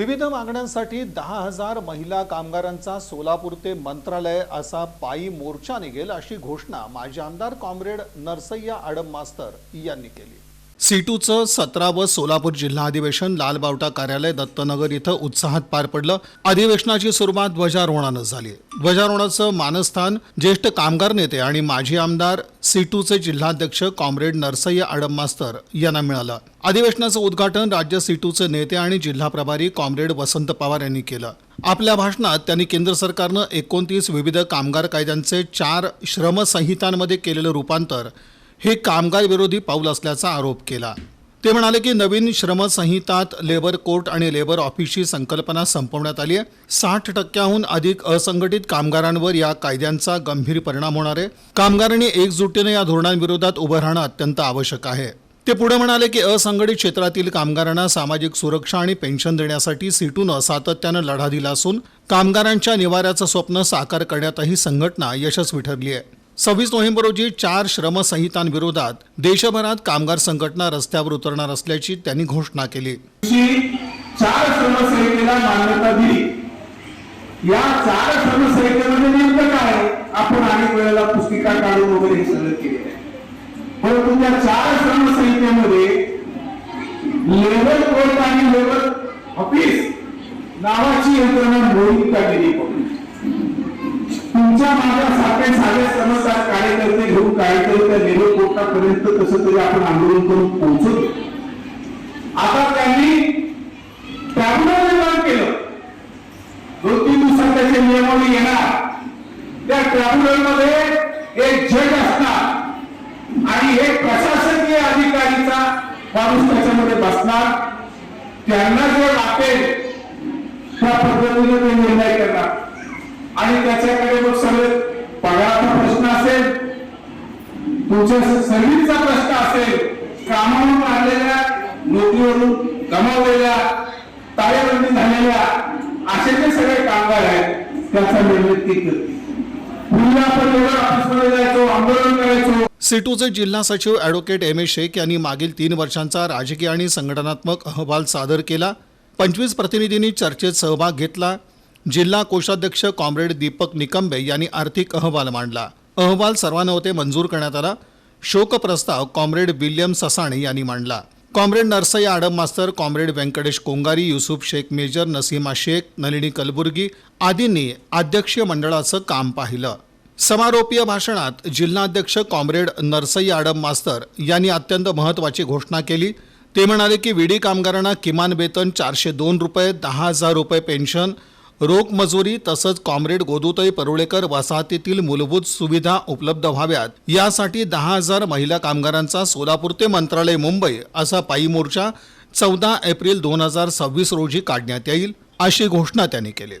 विविध मागण्यांसाठी दहा हजार महिला कामगारांचा सोलापूर ते मंत्रालय असा पायी मोर्चा निघेल अशी घोषणा माजी आमदार कॉम्रेड नरसय्या आडम मास्तर यांनी केली. सीटूचं सतरावं सोलापूर जिल्हा अधिवेशन लालबावटा कार्यालय दत्तनगर इथं उत्साहात पार पडलं. अधिवेशनाची सुरुवात ध्वजारोहणानं झाली. ध्वजारोहणाचं मानस्थान ज्येष्ठ कामगार नेते आणि माजी आमदार सीटूचे जिल्हाध्यक्ष कॉम्रेड नरसय्या आडम मास्तर यांना मिळालं. अधिवेशनाचं उद्घाटन राज्य सीटूचे नेते आणि जिल्हा प्रभारी कॉम्रेड वसंत पवार यांनी केलं. आपल्या भाषणात त्यांनी केंद्र सरकारनं एकोणतीस विविध कामगार कायद्यांचे चार श्रमसंहितांमध्ये केलेलं रूपांतर हे कामगार विरोधी पाऊल असल्याचा आरोप केला. ते म्हणाले की नवीन श्रमसंहितात लेबर कोर्ट आणि लेबर ऑफिसची संकल्पना संपवण्यात आली आहे. साठ टक्क्याहून अधिक असंघटित कामगारांवर या कायद्यांचा गंभीर परिणाम होणार आहे. कामगारांनी एकजुटीने या धोरणांविरोधात उभं राहणं अत्यंत आवश्यक आहे. ते पुढे म्हणाले की असंघटित क्षेत्रातील कामगारांना सामाजिक सुरक्षा आणि पेन्शन देण्यासाठी सीटून सातत्यानं लढा दिला असून कामगारांच्या निवाऱ्याचं स्वप्न साकार करण्यातही संघटना यशस्वी ठरली आहे. सव्वीस नोव्हेंबर रोजी चार श्रमसंहितांविरोधात देशभरात कामगार संघटना रस्त्यावर उतरणार असल्याची त्यांनी घोषणा केली. चार श्रमसंहितेला मान्यता दिली. या चार श्रमसंहितेमध्ये नेमकं काय आपण अनेक वेळेला पुस्तिका काढून वगैरे हे सगळं केलेलं आहे. परंतु त्या चार श्रमसंहितेमध्ये लेबर कोर्ट आणि लेबर ऑफिस नावाची यंत्रणा मोडून काढलेली आहे. तुमच्या माझ्या सारखे साधे समजदार कार्यकर्ते घेऊन कार्यकर्ते त्या कोर्टापर्यंत कसं तरी आपण आंदोलन करून पोहोचू. आता त्यांनी ट्राब्युनल निर्माण केलं. दोन तीन दिवसात त्याचे नियमावली येणार त्या ट्राब्युनलमध्ये एक जज असणार. आणि एक प्रशासकीय अधिकारीचा माणूस त्याच्यामध्ये बसणार. त्यांना जे वाटेल त्या पद्धतीने ते निर्णय करणार आणि त्याच्याकडे मग सगळे पगाराचा प्रश्न असेल तुमच्या सर्व्हिसचा प्रश्न असेल कामावरून आलेल्या नोकरीवरून गमावलेल्या ताळेबंदी झालेल्या असे जे सगळे कामगार आहेत त्याचा निर्णय ती करते पूर्वी आपण लेबर ऑफिसमध्ये जायचो आंदोलन करायचो. सिटूचे जिल्हा सचिव ॲडव्होकेट एम ए शेख यांनी मागील तीन वर्षांचा राजकीय आणि संघटनात्मक अहवाल सादर केला. पंचवीस प्रतिनिधींनी चर्चेत सहभाग घेतला. जिल्हा कोषाध्यक्ष कॉम्रेड दीपक निकंबे यांनी आर्थिक अहवाल मांडला. अहवाल सर्वानुमते मंजूर करण्यात आला. शोक प्रस्ताव कॉम्रेड विल्यम ससाणे यांनी मांडला. कॉम्रेड नरसय्या आडम मास्तर कॉम्रेड व्यंकटेश कोंगारी युसुफ शेख मेजर नसीमा शेख नलिनी कलबुर्गी आदींनी अध्यक्षीय मंडळाचं काम पाहिलं. समारोपीय भाषणात जिल्हाध्यक्ष कॉम्रेड नरसई आडम मास्तर यांनी अत्यंत महत्त्वाची घोषणा केली. ते म्हणाले की विडी कामगारांना किमान वेतन चारशे दोन रुपये दहा हजार रुपये पेन्शन रोखमजुरी तसंच कॉम्रेड गोदुताई परुळेकर वसाहतीतील मूलभूत सुविधा उपलब्ध व्हाव्यात. यासाठी दहा हजार महिला कामगारांचा सोलापूर ते मंत्रालय मुंबई असा पायी मोर्चा चौदा एप्रिल दोन हजार सव्वीस रोजी काढण्यात येईल अशी घोषणा त्यांनी केली.